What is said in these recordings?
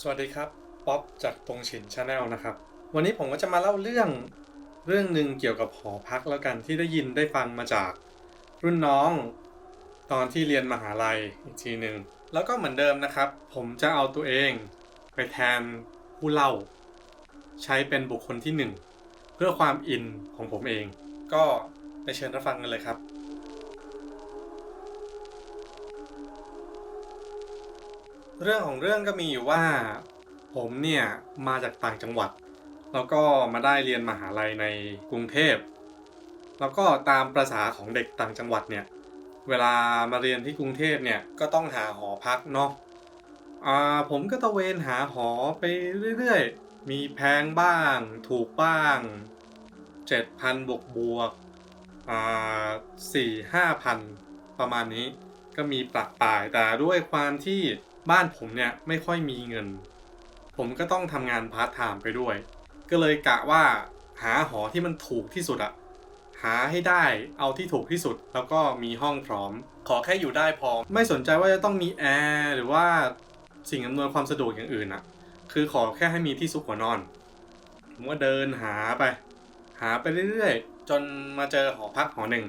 สวัสดีครับ ป๊อปจากตรงฉินชาแนลนะครับ วันนี้ผมก็จะมาเล่าเรื่องเรื่องหนึ่งเกี่ยวกับหอพักแล้วกันที่ได้ยินได้ฟังมาจากรุ่นน้องตอนที่เรียนมหาลัยอีกทีหนึ่งแล้วก็เหมือนเดิมนะครับ ผมจะเอาตัวเองไปแทนผู้เล่า ใช้เป็นบุคคลที่หนึ่งเพื่อความอินของผมเอง ก็ไปเชิญรับฟังกันเลยครับ เรื่องของเรื่องก็มีอยู่ว่า ผมเนี่ยมาจากต่างจังหวัด แล้วก็มาได้เรียนมหาลัยในกรุงเทพ แล้วก็ตามประษาของเด็กต่างจังหวัดเนี่ยเวลามาเรียนที่กรุงเทพเนี่ยก็ต้องหาหอพักเนาะอ่าผมก็ตะเวนหาหอไปเรื่อยๆ มีแพงบ้าง ถูกบ้างเจ็ดพันบวกบวกอ่าสี่ห้าพันประมาณนี้ก็มีปรับปลายแต่ด้วยความที่ บ้านผมเนี่ยไม่ค่อยมีเงิน ผมก็ต้องทำงานพาร์ทไทม์ไปด้วย ก็เลยกะว่าหาหอที่มันถูกที่สุดอะหาให้ได้เอาที่ถูกที่สุดแล้วก็มีห้องพร้อม ขอแค่อยู่ได้พอไม่สนใจว่าจะต้องมีแอร์หรือว่าสิ่งอำนวยความสะดวกอย่างอื่นอะคือขอแค่ให้มีที่ซุกหัวนอนผมก็เดินหาไป หาไปเรื่อยๆ จนมาเจอหอพักหอหนึ่ง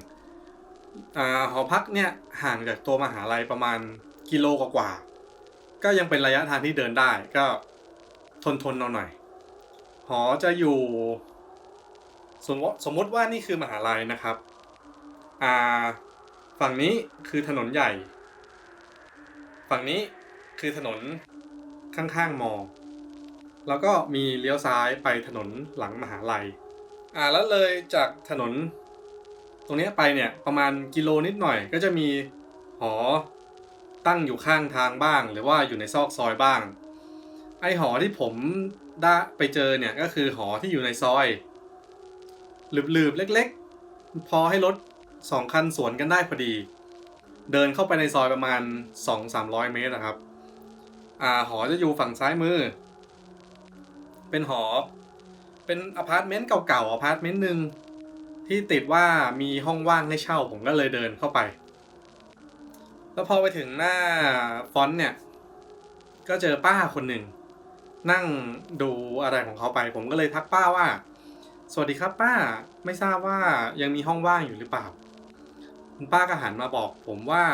อ่าหอพักเนี่ยห่างจากตัวมหาลัยประมาณกิโลกว่า ก็ยังเป็นระยะทางที่เดินได้ก็ทนทนเอาหน่อย หอจะอยู่สมมติสมมติว่านี่คือมหาลัยนะครับอ่าฝั่งนี้คือถนนใหญ่ ฝั่งนี้คือถนนข้างๆมอ แล้วก็มีเลี้ยวซ้ายไปถนนหลังมหาลัย อ่าแล้วเลยจากถนน ตรงนี้ไปเนี่ยประมาณกิโลนิดหน่อย ก็จะมีหอ ตั้งอยู่ข้างทางบ้าง หรือว่าอยู่ในซอกซอยบ้าง ไอหอที่ผมได้ไปเจอเนี่ยก็คือหอที่อยู่ในซอยหลืบๆเล็ก ๆ พอให้รถสองคันสวนกันได้พอดี เดินเข้าไปในซอยประมาณ 2-300 เมตรนะครับอ่าหอจะอยู่ฝั่งซ้ายมือ เป็นหอ เป็นอพาร์ตเมนต์เก่าๆอพาร์ตเมนต์หนึ่งที่ติดว่ามีห้องว่างให้เช่าผมก็เลยเดินเข้าไป แล้วพอไปถึงหน้าฟอนต์เนี่ย ก็เจอป้าคนหนึ่ง นั่งดูอะไรของเขาไป ผมก็เลยทักป้าว่า สวัสดีครับป้าไม่ทราบว่ายังมีห้องว่างอยู่หรือเปล่า คุณป้าก็หันมาบอกผมว่า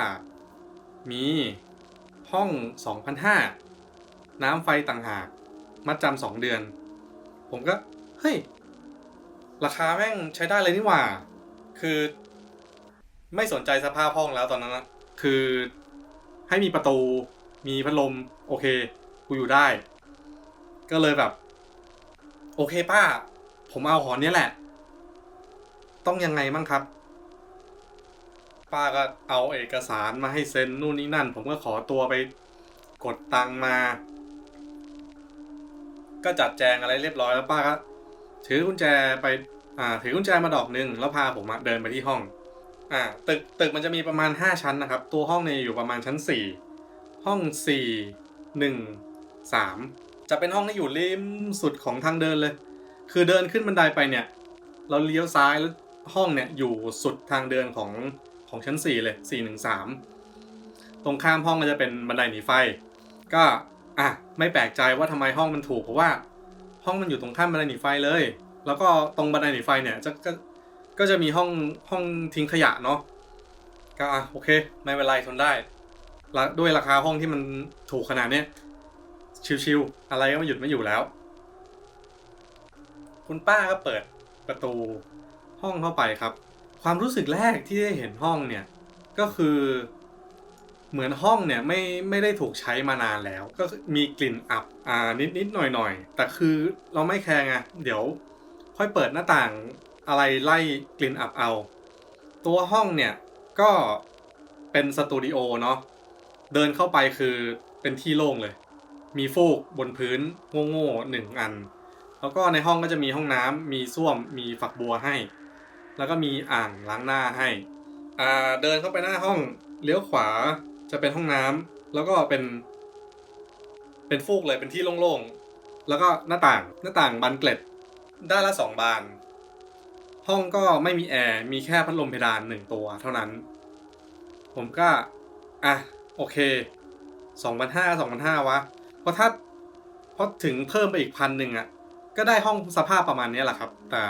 มีห้อง 2,500 น้ำไฟต่างหากมัดจำสองเดือน ผมก็ เฮ้ย ราคาแม่งใช้ได้เลยนี่หว่า คือ ไม่สนใจสภาพห้องแล้วตอนนั้นนะ คือให้มีประตูมีพัดลม โอเค กูอยู่ได้ ก็เลยแบบ โอเคป้า ผมเอาหอเนี้ยแหละ ต้องยังไงมั่งครับ ป้าก็เอาเอกสารมาให้เซ็นนู่นนี่นั่น ผมก็ขอตัวไปกดตังมา ก็จัดแจงอะไรเรียบร้อยแล้วป้าก็ถือกุญแจไป อ่า ถือกุญแจมาดอกหนึ่งแล้วพาผมมาเดินไปที่ห้อง อ่าตึกตึกมันจะมีประมาณ 5 ชั้นนะครับ ตัวห้องเนี่ยอยู่ประมาณชั้น 4 ห้อง 4 1 3 จะเป็นห้องที่อยู่ริมสุดของทางเดินเลย คือเดินขึ้นบันไดไปเนี่ย เราเลี้ยวซ้ายแล้วห้องเนี่ยอยู่สุดทางเดินของของชั้น 4 เลย 4 1 3 ตรงข้ามห้องก็จะเป็นบันไดหนีไฟ ก็อะไม่แปลกใจว่าทำไมห้องมันถูกเพราะว่า ห้องมันอยู่ตรงข้ามบันไดหนีไฟเลย แล้วก็ตรงบันไดหนีไฟเนี่ยจะ ก็จะมีห้องห้องทิ้งขยะเนาะก็อะโอเค ไม่เป็นไรทนได้ละด้วยราคาห้องที่มันถูกขนาดเนี้ยชิวๆอะไรก็ไม่หยุดไม่อยู่แล้ว คุณป้าก็เปิดประตูห้องเข้าไปครับ ความรู้สึกแรกที่ได้เห็นห้องเนี่ยก็คือเหมือนห้องเนี่ยไม่ไม่ได้ถูกใช้มานานแล้ว ก็มีกลิ่นอับอ่านิดนิดหน่อยหน่อยแต่คือเราไม่แคร์ไงเดี๋ยวค่อยเปิดหน้าต่าง อะไรไล่กลิ่นอับเอา ตัวห้องเนี่ยก็เป็นสตูดิโอเนาะเดินเข้าไปคือเป็นที่โล่งเลย มีฟูกบนพื้นโง่ๆหนึ่งอัน แล้วก็ในห้องก็จะมีห้องน้ำมีส้วมมีฝักบัวให้ แล้วก็มีอ่างล้างหน้าให้อ่าเดินเข้าไปหน้าห้องเลี้ยวขวาจะเป็นห้องน้ำแล้วก็เป็น เป็นฟูกเลยเป็นที่โล่งๆแล้วก็หน้าต่างหน้าต่างบานเกล็ดด้านละสองบาน ห้องก็ไม่มีแอร์ มีแค่พัดลมเพดานหนึ่งตัวเท่านั้น ผมก็ อะ โอเคสองพันห้าสองพันห้าวะ เพราะถ้าเพราะถึงเพิ่มไปอีกพันหนึ่งอะ ก็ได้ห้องสภาพประมาณนี้แหละครับ แต่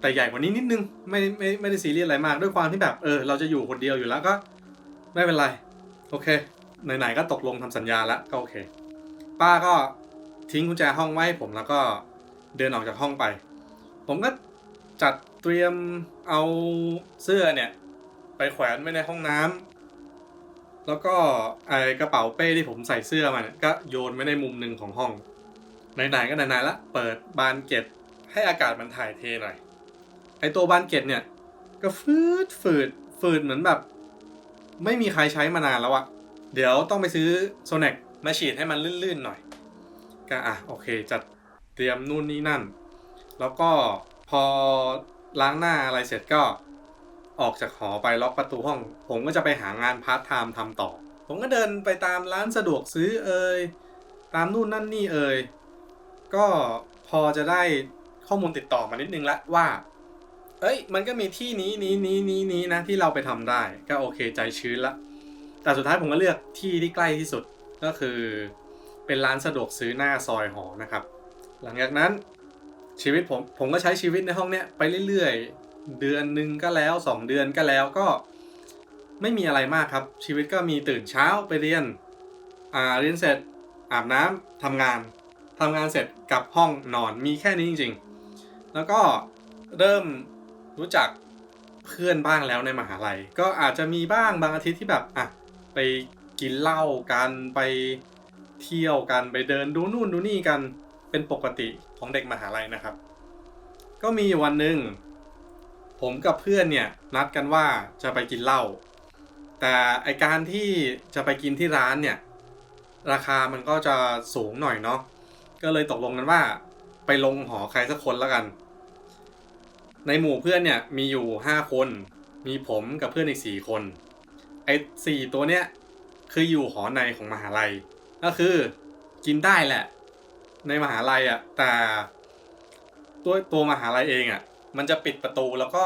แต่ใหญ่กว่านี้นิดนึง ไม่ไม่ไม่ได้ซีเรียสอะไรมาก ด้วยความที่แบบ เออ เราจะอยู่คนเดียวอยู่แล้วก็ ไม่เป็นไร โอเค ไหนๆก็ตกลงทำสัญญาแล้วก็โอเค ป้าก็ทิ้งกุญแจห้องไว้ให้ผมแล้วก็เดินออกจากห้องไป ผมก็ จัดเตรียมเอาเสื้อเนี่ย ไปแขวนไว้ในห้องน้ำแล้วก็ไอกระเป๋าเป้ที่ผมใส่เสื้อมาเนี่ยก็โยนไว้ในมุมหนึ่งของห้องไหนๆก็ไหนๆละเปิดบานเกล็ดให้อากาศมันถ่ายเทหน่อยไอตัวบานเกล็ดเนี่ย ก็ฟืดฝืดฝืดเหมือนแบบ ไม่มีใครใช้มานานแล้วอะเดี๋ยวต้องไปซื้อโซเน็กมาฉีดให้มันลื่นๆหน่อย ก็อะโอเคจัดเตรียมนู่นนี่นั่น แล้วก็ พอล้างหน้าอะไรเสร็จก็ออกจากหอไปล็อกประตูห้อง ผมก็จะไปหางานพาร์ทไทม์ทำต่อ ผมก็เดินไปตามร้านสะดวกซื้อเอ่ยตามนู่นนั่นนี่เอ่ยก็พอจะได้ข้อมูลติดต่อมานิดนึงละว่า เอ้ย มันก็มีที่นี้นี้นี้นี้นี้นะที่เราไปทำได้ก็โอเคใจชื้นละ แต่สุดท้ายผมก็เลือกที่ที่ใกล้ที่สุดก็คือ เป็นร้านสะดวกซื้อหน้าซอยหอนะครับ หลังจากนั้น ชีวิตผมผมก็ใช้ชีวิตในห้องเนี้ยไปเรื่อยๆ เดือนหนึ่งก็แล้ว 2 เดือนก็แล้วก็ไม่มีอะไรมากครับ ชีวิตก็มีตื่นเช้าไปเรียนอ่าเรียนเสร็จอาบน้ำทำงานทำงานเสร็จกลับห้องนอนมีแค่นี้จริง ๆ แล้วก็เริ่มรู้จักเพื่อนบ้างแล้วในมหาลัย ก็อาจจะมีบ้างบางอาทิตย์ที่แบบอะไปกินเหล้ากันไปเที่ยวกันไปเดินดูนู่นดูนี่กัน เป็นปกติของเด็กมหาลัยนะครับ ก็มีวันหนึ่งผมกับเพื่อนเนี่ยนัดกันว่าจะไปกินเหล้าแต่ไอการที่จะไปกินที่ร้านเนี่ย ราคามันก็จะสูงหน่อยเนาะก็เลยตกลงกันว่า ไปลงหอใครสักคนแล้วกัน ในหมู่เพื่อนเนี่ยมีอยู่5คน มีผมกับเพื่อนอีก4คนไอ้สี่ตัวเนี้ยคืออยู่หอในของมหาลัย ก็คือกินได้แหละ ในมหาลัยอะ แต่ตัวตัวมหาลัยเองอะ มันจะปิดประตูแล้วก็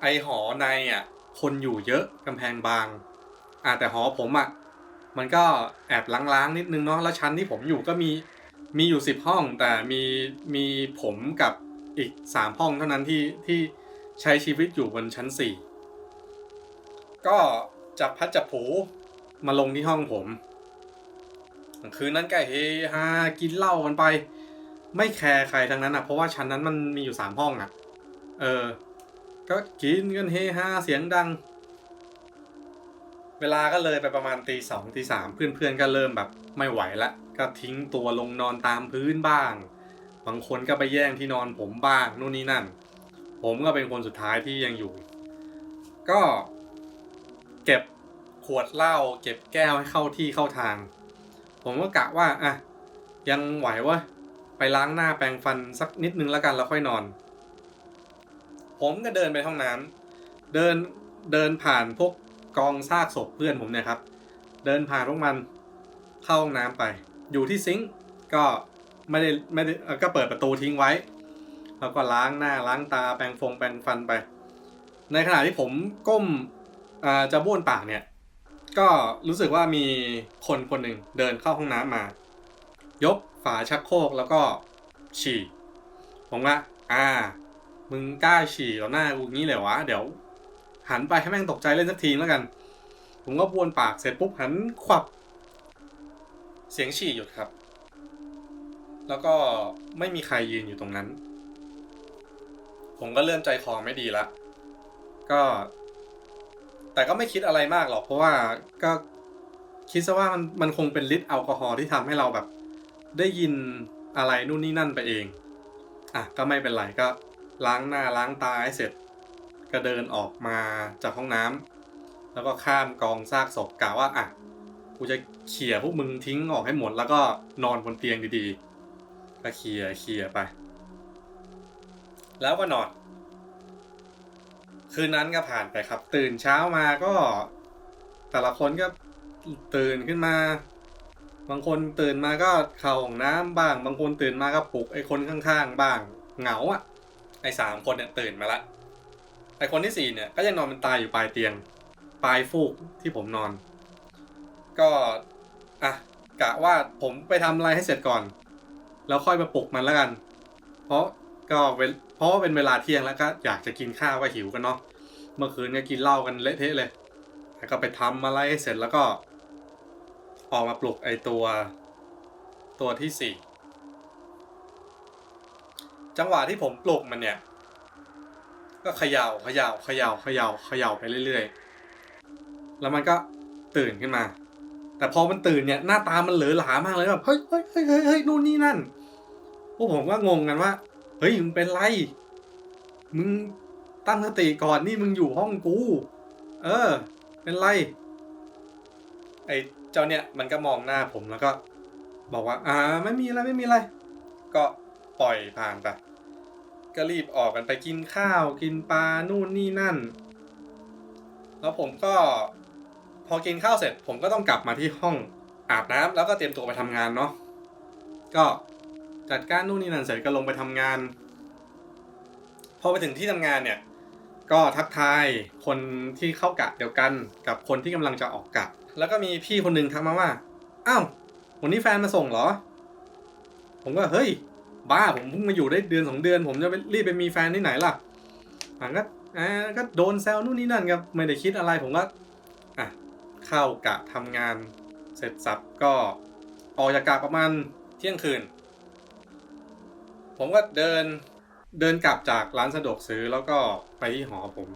ไอหอในอะ คนอยู่เยอะกำแพงบางอ่าแต่หอผมอะ มันก็แอบล้างๆนิดนึงเนาะแล้วชั้นที่ผมอยู่ก็มีมีอยู่สิบห้อง แต่มีมีผมกับอีกสามห้องเท่านั้นที่ที่ใช้ชีวิตอยู่บนชั้นสี่ก็จับพัดจับผูมาลงที่ห้องผม คืนนั้นก็เฮฮากินเหล้ากันไป ไม่แคร์ใครทั้งนั้นอะ เพราะว่าชั้นนั้นมันมีอยู่สามห้องอะ เออ ก็กินกันเฮฮาเสียงดัง เวลาก็เลยไปประมาณตีสองตีสามเพื่อนๆก็เริ่มแบบไม่ไหวละ ก็ทิ้งตัวลงนอนตามพื้นบ้าง บางคนก็ไปแย่งที่นอนผมบ้างนู่นนี่นั่น ผมก็เป็นคนสุดท้ายที่ยังอยู่ ก็เก็บขวดเหล้าเก็บแก้วให้เข้าที่เข้าทาง ผมก็กะว่าอะยังไหววะไปล้างหน้าแปรงฟันสักนิดนึงแล้วกันแล้วค่อยนอน ผมก็เดินไปห้องน้ำเดินเดินผ่านพวกกองซากศพเพื่อนผมเนี่ยครับ เดินผ่านพวกมันเข้าห้องน้ำไป อยู่ที่ซิงก์ก็ไม่ได้ไม่ได้ก็เปิดประตูทิ้งไว้ แล้วก็ล้างหน้าล้างตาแปรงฟงแปรงฟันไป ในขณะที่ผมก้มจะบ้วนปากเนี่ย ก็รู้สึกว่ามีคนคนหนึ่งเดินเข้าห้องน้ำมา ยกฝาชักโครกแล้วก็ฉี่ผมว่าอ่า มึงกล้าฉี่ต่อหน้ากูงี้เลยวะ เดี๋ยว หันไปให้แม่งตกใจเล่นสักทีแล้วกัน ผมก็บ้วนปากเสร็จปุ๊บหันขวับ เสียงฉี่หยุดครับ แล้วก็ไม่มีใครยืนอยู่ตรงนั้น ผมก็เริ่มใจคอไม่ดีละ ก็ แต่ก็ไม่คิดอะไรมากหรอก เพราะว่าก็คิดซะว่ามันมันคงเป็นฤทธิ์แอลกอฮอล์ที่ทำให้เราแบบ ได้ยินอะไรนู่นนี่นั่นไปเอง อะก็ไม่เป็นไรก็ล้างหน้าล้างตาให้เสร็จ ก็เดินออกมาจากห้องน้ำแล้วก็ข้ามกองซากศพกล่าวว่าอะกูจะเขี่ยพวกมึงทิ้งออกให้หมด แล้วก็นอนบนเตียงดีๆก็เขี่ยเขี่ยไป แล้วก็นอน คืนนั้นก็ผ่านไปครับ ตื่นเช้ามาก็ แต่ละคนก็ตื่นขึ้นมา บางคนตื่นมาก็เข้าห้องน้ำบ้าง บางคนตื่นมาก็ปลุกไอ้คนข้างๆบ้าง เหงาอะ ไอ้สามคนเนี่ยตื่นมาละไอ้คนที่สี่เนี่ยก็ยังนอนเป็นตายอยู่ปลายเตียง ปลายฟูกที่ผมนอน ก็อะกะว่าผมไปทำอะไรให้เสร็จก่อน แล้วค่อยมาปลุกมันแล้วกัน เพราะ ก็เวลเพราะว่าเป็นเวลาเที่ยงแล้วก็อยากจะกินข้าวก็หิวกันเนาะเมื่อคืนก็กินเหล้ากันเละเทะเลยแล้วก็ไปทำอะไรให้เสร็จแล้วก็ ออกมาปลุกไอตัว ตัวที่สี่จังหวะที่ผมปลุกมันเนี่ย ก็เขยา่าเขยา่าเขยา่าเขยา่าเขย่าไปเรื่อยๆ แล้วมันก็ตื่นขึ้นมา แต่พอมันตื่นเนี่ยหน้าตามันเหลือหลามากเลยแบบเฮ้ยเฮ้ยเฮ้ยเฮ้ยนู่นนี่นั่นพวกผมก็งงกันว่า เฮ้ยมึงเป็นไร มึงตั้งสติก่อนนี่มึงอยู่ห้องกู เออ เป็นไร ไอ้เจ้าเนี่ยมันก็มองหน้าผมแล้วก็ บอกว่า อ่า ไม่มีอะไรไม่มีอะไร ก็ปล่อยผ่านไปก็รีบออกกันไปกินข้าวกินปลานู่นนี่นั่น แล้วผมก็ พอกินข้าวเสร็จ ผมก็ต้องกลับมาที่ห้องอาบน้ำแล้วก็เตรียมตัวไปทำงานเนาะก็ จัดการนู่นนี่นั่นเสร็จก็ลงไปทำงาน พอไปถึงที่ทำงานเนี่ย ก็ทักทายคนที่เข้ากะเดียวกันกับคนที่กำลังจะออกกะแล้วก็มีพี่คนหนึ่งทักมาว่าอ้าววันนี้แฟนมาส่งเหรอ ผมก็เฮ้ย บ้าผมเพิ่งมาอยู่ได้เดือนสองเดือน ผมจะไปรีบไปมีแฟนที่ไหนล่ะอะก็อ่าก็โดนแซวนู่นนี่นั่นครับไม่ได้คิดอะไรผมก็อะเข้ากะทำงานเสร็จสับก็ออกจากกะประมาณเที่ยงคืน ผมก็เดินเดินกลับจากร้านสะดวกซื้อแล้วก็ไปที่หอผม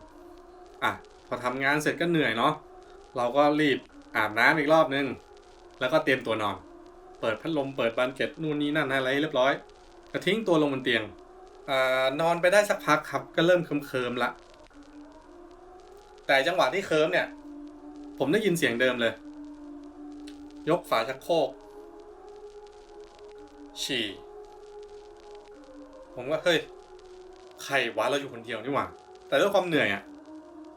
อะ พอทำงานเสร็จก็เหนื่อยเนาะเราก็รีบอาบน้ำอีกรอบนึง แล้วก็เตรียมตัวนอน เปิดพัดลมเปิดบานเกล็ดนู่นนี่นั่นอะไรเรียบร้อยก็ทิ้งตัวลงบนเตียงอนอนไปได้สักพักครับ ก็เริ่มเคิมๆละ แต่จังหวะที่เคิมเนี่ย ผมได้ยินเสียงเดิมเลย ยกฝาชักโครกฉี่ ผมก็เฮ้ยใครวะเราอยู่คนเดียวนี่หว่า แต่ด้วยความเหนื่อยอะ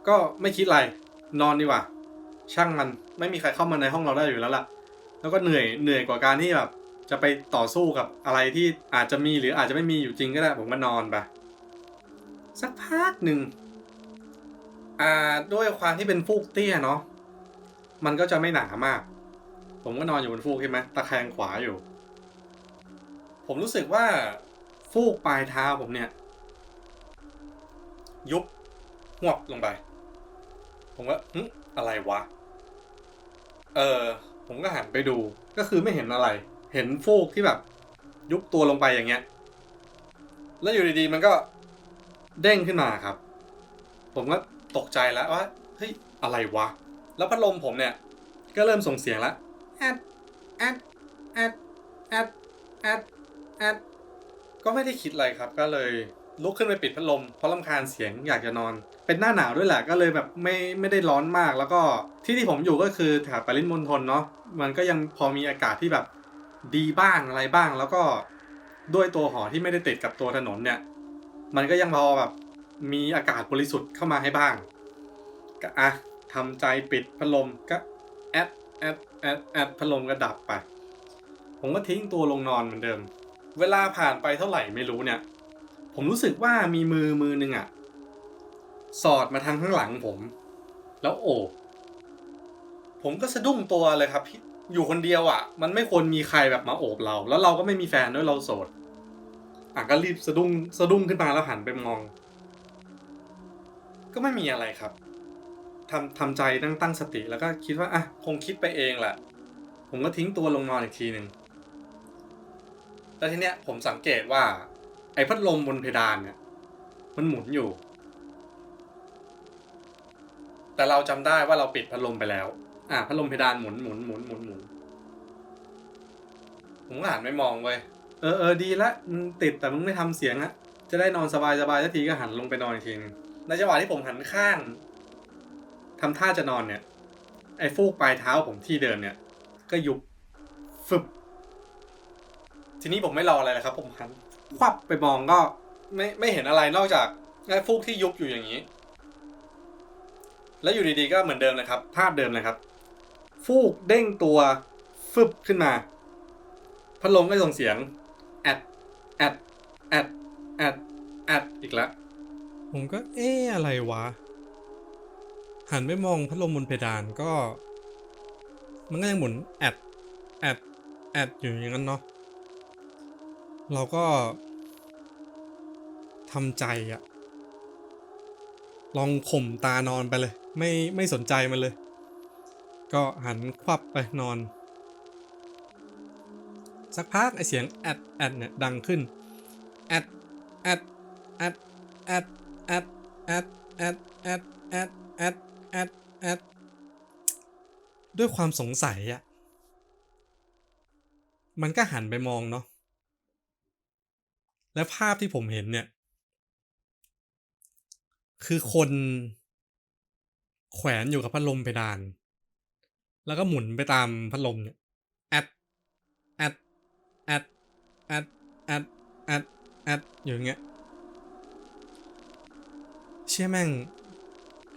ก็ไม่คิดอะไรนอนดีกว่า ช่างมันไม่มีใครเข้ามาในห้องเราได้อยู่แล้วล่ะ แล้วก็เหนื่อยเหนื่อยกว่าการที่แบบ จะไปต่อสู้กับอะไรที่อาจจะมีหรืออาจจะไม่มีอยู่จริงก็ได้ ผมก็นอนไปสักพักหนึ่งอ่าด้วยความที่เป็นฟูกเตี้ยเนาะมันก็จะไม่หนามาก ผมก็นอนอยู่บนฟูกใช่ไหมตะแคงขวาอยู่ ผมรู้สึกว่า ฟูกปลายเท้าผมเนี่ย ยุบหวบลงไป ผมก็หึอะไรวะ เออ ผมก็หันไปดู ก็คือไม่เห็นอะไร เห็นฟูกที่แบบ ยุบตัวลงไปอย่างเงี้ย แล้วอยู่ดีๆ มันก็เด้งขึ้นมาครับ ผมก็ตกใจแล้วว่า เฮ้ย อะไรวะ แล้วพัดลมผมเนี่ย ก็เริ่มส่งเสียงแล้วแอดแอดแอดแอดแอดแอด ก็ไม่ได้คิดอะไรครับ ก็เลยลุกขึ้นไปปิดพัดลมเพราะลำคาญเสียงอยากจะนอน เป็นหน้าหนาวด้วยแหละก็เลยแบบไม่ไม่ได้ร้อนมาก แล้วก็ที่ที่ผมอยู่ก็คือแถบปริมณฑลเนาะมันก็ยังพอมีอากาศที่แบบดีบ้างอะไรบ้าง แล้วก็ด้วยตัวหอที่ไม่ได้ติดกับตัวถนนเนี่ย มันก็ยังพอแบบมีอากาศบริสุทธิ์เข้ามาให้บ้างก็อะทำใจปิดพัดลมก็แอดแอดแอดแอดพัดลมก็ดับไป ผมก็ทิ้งตัวลงนอนเหมือนเดิม เวลาผ่านไปเท่าไหร่ไม่รู้เนี่ย ผมรู้สึกว่ามีมือมือหนึ่งอะสอดมาทางข้างหลังผม แล้วโอบผมก็สะดุ้งตัวเลยครับพี่อยู่คนเดียวอะมันไม่ควรมีใครแบบมาโอบเรา แล้วเราก็ไม่มีแฟนด้วยเราโสดอะก็รีบสะดุ้งสะดุ้งขึ้นมาแล้วหันไปมอง ก็ไม่มีอะไรครับทำทำใจตั้งตั้งสติแล้วก็คิดว่าอะคงคิดไปเองแหละผมก็ทิ้งตัวลงนอนอีกทีหนึ่ง แล้วทีเนี้ยผมสังเกตว่า ไอ้พัดลมบนเพดานเนี่ย มันหมุนอยู่ แต่เราจำได้ว่าเราปิดพัดลมไปแล้ว อะพัดลมเพดานหมุนหมุนหมุนหมุนหมุนผมก็หันไปมองเว้ยเออเออดีละมึงติดแต่มึงไม่ทำเสียงอะจะได้นอนสบายสบายสักทีก็หันลงไปนอนอีกทีนึงในจังหวะที่ผมหันข้างทำท่าจะนอนเนี่ย ไอ้ฟูกปลายเท้าผมที่เดิมเนี่ย ก็ยุบฟึบ ทีนี้ผมไม่รออะไรเลยครับ ผมหันควับไปมองก็ไม่ไม่เห็นอะไรนอกจากไอ้ฟูกที่ยุบอยู่อย่างนี้ แล้วอยู่ดีๆก็เหมือนเดิมเลยครับ ภาพเดิมเลยครับ ฟูกเด้งตัวฟึบขึ้นมา พัดลมก็ส่งเสียงแอดแอดแอดแอดแอดอีกแล้วผมก็เอ๊ะอะไรวะ หันไปมองพัดลมบนเพดานก็ มันก็ยังหมุนแอดแอดแอดอยู่อย่างนั้นเนาะ เราก็ทำใจอะลองข่มตานอนไปเลย ไม่ไม่สนใจมันเลย ก็หันควับไปนอน สักพักไอเสียงแอดแอดเนี่ยดังขึ้นแอดแอดแอดแอดแอดแอดแอดแอดแอดแอดแอดแอดด้วยความสงสัยอะมันก็หันไปมองเนาะ และภาพที่ผมเห็นเนี่ย คือคนแขวนอยู่กับพัดลมเพดาน แล้วก็หมุนไปตามพัดลมเนี่ยแอดแอดแอดแอดแอดแอดแอดอยู่อย่างเงี้ยเชี่ยแม่ง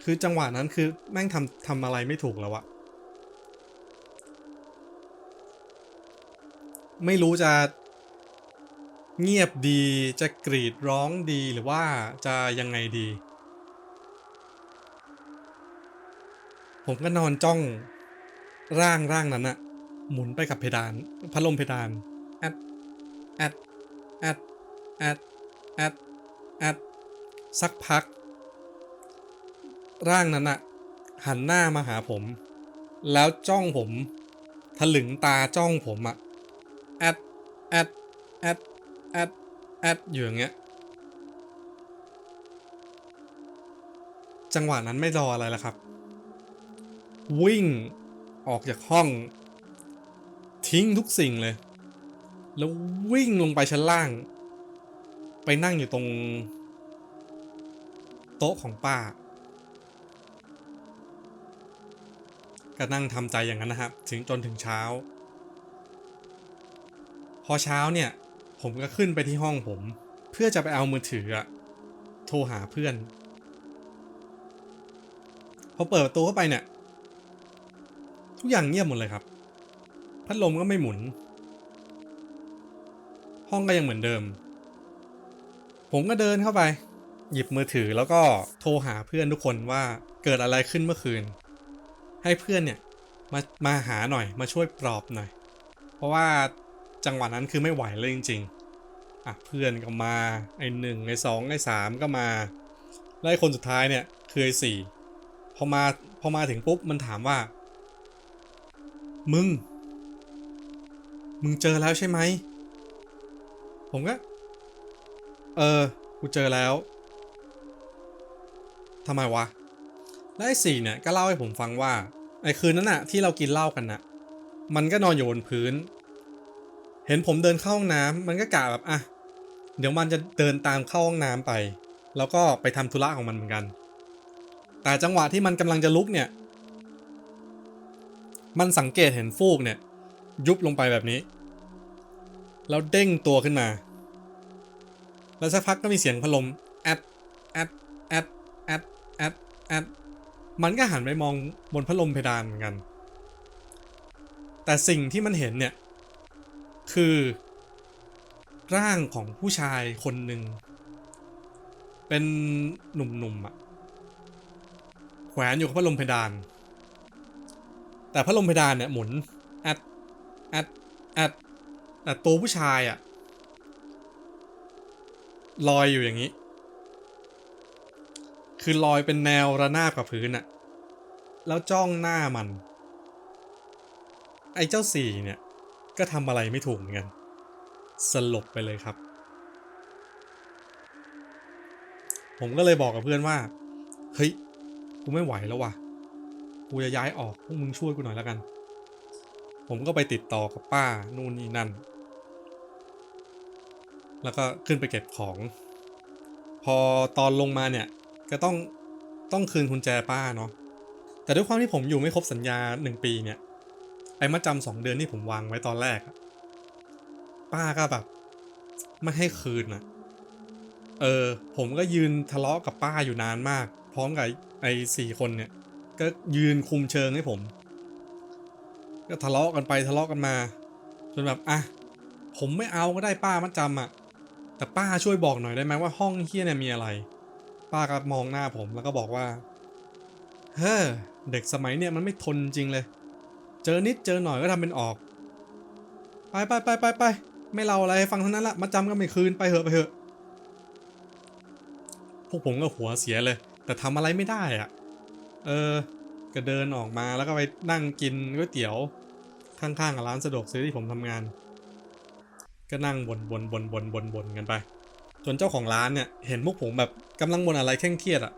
คือจังหวะนั้นคือแม่งทำทำอะไรไม่ถูกแล้วอะไม่รู้จะ เงียบดีจะกรีดร้องดีหรือว่าจะยังไงดี ผมก็นอนจ้องร่างร่างนั้นอะหมุนไปกับเพดาน พัดลมเพดานแอดแอดแอดแอดแอดแอดสักพัก ร่างนั้นอะหันหน้ามาหาผม แล้วจ้องผมถลึงตาจ้องผมอะแอดแอดแอด แอดแอดอยู่อย่างเงี้ย จังหวะนั้นไม่รออะไรแล้วครับ วิ่งออกจากห้อง ทิ้งทุกสิ่งเลย แล้ววิ่งลงไปชั้นล่าง ไปนั่งอยู่ตรง โต๊ะของป้าก็นั่งทำใจอย่างนั้นนะครับ ถึงจนถึงเช้า พอเช้าเนี่ย ผมก็ขึ้นไปที่ห้องผม เพื่อจะไปเอามือถืออะโทรหาเพื่อนพอเปิดประตูเข้าไปเนี่ย ทุกอย่างเงียบหมดเลยครับ พัดลมก็ไม่หมุน ห้องก็ยังเหมือนเดิม ผมก็เดินเข้าไป หยิบมือถือแล้วก็โทรหาเพื่อนทุกคนว่าเกิดอะไรขึ้นเมื่อคืน ให้เพื่อนเนี่ยมามาหาหน่อยมาช่วยปลอบหน่อย เพราะว่า จังหวะนั้นคือไม่ไหวเลยจริงๆอะเพื่อนก็มาไอ้หนึ่งไอ้สองไอ้สามก็มาแล้วไอคนสุดท้ายเนี่ยคือไอ้สี่พอมาพอมาถึงปุ๊บมันถามว่า มึง มึงเจอแล้วใช่ไหมผมก็ เออกูเจอแล้วทำไมวะแล้วไอ้สี่เนี่ยก็เล่าให้ผมฟังว่าไอ้คืนนั้นน่ะที่เรากินเหล้ากันน่ะมันก็นอนอยู่บนพื้น ห็นผมเดินเข้าห้องน้ำมันก็กะแบบอะเดี๋ยวมันจะเดินตามเข้าห้องน้ำไป แล้วก็ไปทำธุระของมันเหมือนกัน แต่จังหวะที่มันกำลังจะลุกเนี่ย มันสังเกตเห็นฟูกเนี่ย ยุบลงไปแบบนี้ แล้วเด้งตัวขึ้นมา แล้วสักพักก็มีเสียงพัดลมแอดแอดแอดแอดแอดแอดมันก็หันไปมองบนพัดลมเพดานเหมือนกัน แต่สิ่งที่มันเห็นเนี่ย คือ ร่างของผู้ชายคนหนึ่ง เป็นหนุ่มๆอะแขวนอยู่กับพัดลมเพดาน แต่พัดลมเพดานเนี่ยหมุนแอดแอดแอดแต่ตัวผู้ชายอะลอยอยู่อย่างนี้ คือลอยเป็นแนวระนาบกับพื้นอะแล้วจ้องหน้ามัน ไอ้เจ้าสี่เนี่ย ก็ทำอะไรไม่ถูกเหมือนกัน สลบไปเลยครับ ผมก็เลยบอกกับเพื่อนว่า เฮ้ย กูไม่ไหวแล้วว่ะ กูจะย้ายออก พวกมึงช่วยกูหน่อยแล้วกัน ผมก็ไปติดต่อกับป้า นู่นนี่นั่น แล้วก็ขึ้นไปเก็บของ พอตอนลงมาเนี่ย ก็ต้องต้องคืนกุญแจป้าเนาะ แต่ด้วยความที่ผมอยู่ไม่ครบสัญญาหนึ่งปีเนี่ย อ้มาจำสองเดือนที่ผมวางไว้ตอนแรก ป้าก็แบบไม่ให้คืนอะเออ ผมก็ยืนทะเลาะกับป้าอยู่นานมาก พร้อมกับไอ้สี่คนเนี่ย ก็ยืนคุมเชิงให้ผม ก็ทะเลาะกันไปทะเลาะกันมา จนแบบอะผมไม่เอาก็ได้ป้ามัดจำอะแต่ป้าช่วยบอกหน่อยได้ไหมว่าห้องเฮียเนี่ยมีอะไร ป้าก็มองหน้าผมแล้วก็บอกว่า เฮ้อเด็กสมัยเนี่ยมันไม่ทนจริงเลย เจอนิดเจอหน่อยก็ทำเป็นออก ไปไปไปไปไปไม่เล่าอะไรให้ฟังทั้งนั้นละมาจำก็ไม่คืนไปเถอะไปเถอะ พวกผมก็หัวเสียเลย แต่ทำอะไรไม่ได้อะเออ ก็เดินออกมาแล้วก็ไปนั่งกินก๋วยเตี๋ยว ข้างๆกับร้านสะดวกซื้อที่ผมทำงาน ก็นั่งบนบนบนบนบนบนกันไป จนเจ้าของร้านเนี่ยเห็นพวกผมแบบกำลังบนอะไรเคร่งเครียดอะ่ะ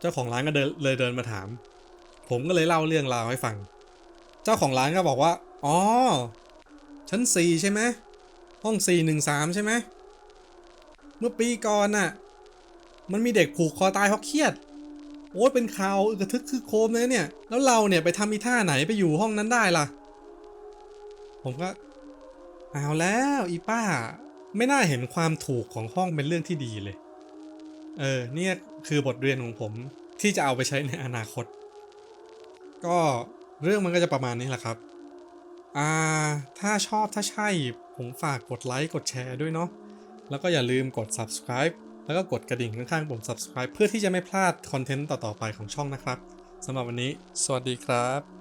เจ้าของร้านก็เดินเลยเดินมาถาม ผมก็เลยเล่าเรื่องราวให้ฟัง เจ้าของร้านก็บอกว่า อ๋อ ชั้นสี่ใช่ไหม ห้องสี่หนึ่งสามใช่ไหม เมื่อปีก่อนน่ะ มันมีเด็กผูกคอตายเพราะเครียด โอ้ยเป็นข่าวกระทึกคือโคมเลยเนี่ย แล้วเราเนี่ยไปทำอีท่าไหนไปอยู่ห้องนั้นได้ล่ะ ผมก็ เอาแล้วอีป้า ไม่น่าเห็นความถูกของห้องเป็นเรื่องที่ดีเลย เออ เนี่ยคือบทเรียนของผมที่จะเอาไปใช้ในอนาคต ก็ เรื่องมันก็จะประมาณนี้แหละครับ อ่า ถ้าชอบถ้าใช่ ผมฝากกดไลค์กดแชร์ด้วยเนาะ แล้วก็อย่าลืมกด subscribe แล้วก็กดกระดิ่งข้างๆปุ่ม subscribe เพื่อที่จะไม่พลาดคอนเทนต์ต่อๆไปของช่องนะครับสำหรับวันนี้ สวัสดีครับ